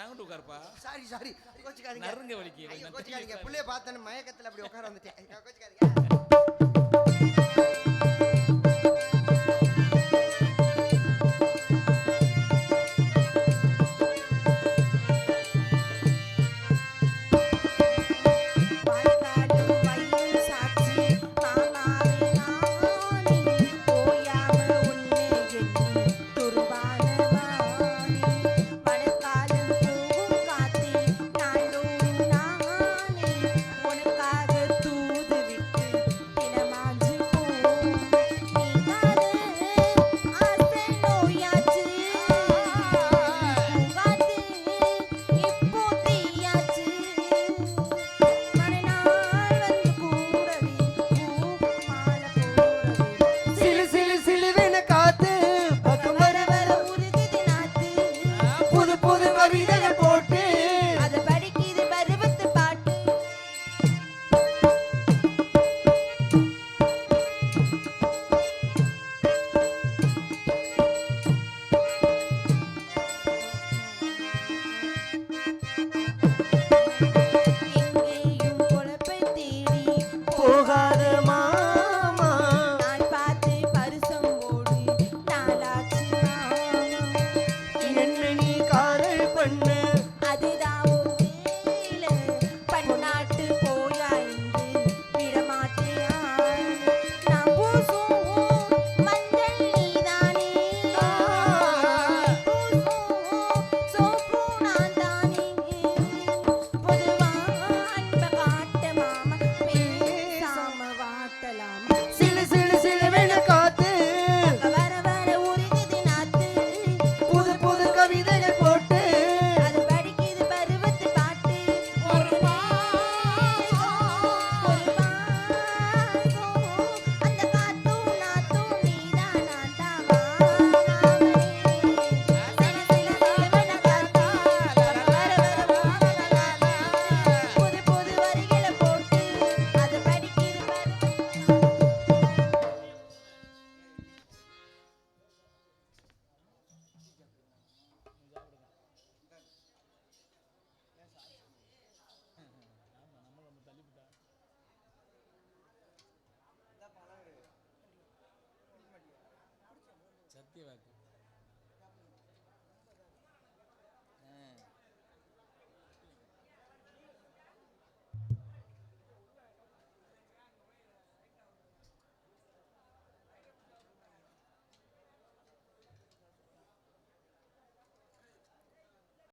நாங்கிட்டு உட்காருப்பா. Sorry sorry. கோச்சிக்காதீங்க நறுங்க வலிக்கு. பிள்ளைய பார்த்தேன்னு மயக்கத்தில் அப்படி உட்கார வந்துட்டேன். கோச்சிக்காதீங்க. સાચી વાત